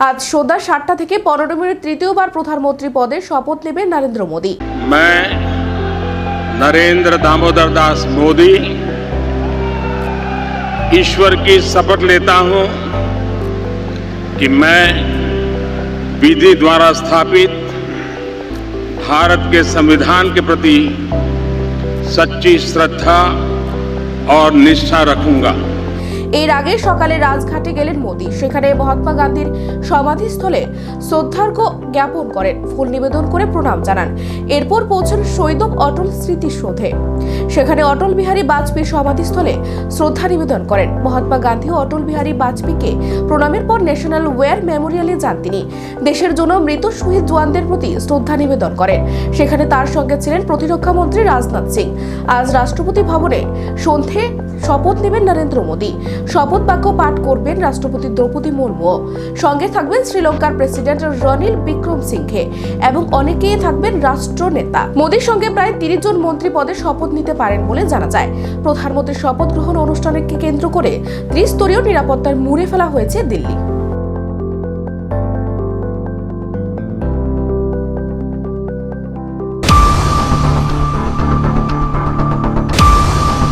আজ সন্ধ্যা সাতটা থেকে পনেরো মিনিট তৃতীয়বার প্রধানমন্ত্রী পদে শপথ নেবেন নরেন্দ্র মোদী मैं नरेंद्र दामोदर दास मोदी ईश्वर की शपथ लेता हूं कि मैं विधि द्वारा स्थापित भारत के संविधान के प्रति सच्ची श्रद्धा और निष्ठा रखूंगा এর আগে সকালে রাজঘাটে গেলেন মোদী। সেখানে মহাত্মা গান্ধীর সমাধিস্থলে শ্রদ্ধার্ঘ জ্ঞাপন করেন। ফুল নিবেদন করে প্রণাম জানান। এরপর পৌঁছন শৈদব অটল স্মৃতিসৌধে। সেখানে অটল বিহারী বাজপেয়ীর সমাধিস্থলে শ্রদ্ধা নিবেদন করেন। মহাত্মা গান্ধী ও অটল বিহারী বাজপেয়ীকে প্রণামের পর ন্যাশনাল ওয়ার মেমোরিয়ালে যান তিনি। দেশের জন্য মৃত শহীদ জওয়ানদের প্রতি শ্রদ্ধা নিবেদন করেন। সেখানে তার সঙ্গে ছিলেন প্রতিরক্ষা মন্ত্রী রাজনাথ সিং। আজ রাষ্ট্রপতি ভবনে সন্ধে শপথ নেবেন নরেন্দ্র মোদী। শপথ বাক্য পাঠ করবেন রাষ্ট্রপতি দ্রৌপদী মুর্মু। সঙ্গে থাকবেন শ্রীলঙ্কার প্রেসিডেন্ট রনিল বিক্রম সিংহে এবং অনেকেই থাকবেন রাষ্ট্রনেতা। মোদীর সঙ্গে প্রায় তিরিশ জন মন্ত্রী পদে শপথ নিতে পারেন বলে জানা যায়। প্রধানমন্ত্রীর শপথ গ্রহণ অনুষ্ঠানকে কেন্দ্র করে ত্রিস্তরীয় নিরাপত্তার মুড়ে ফেলা হয়েছে দিল্লি।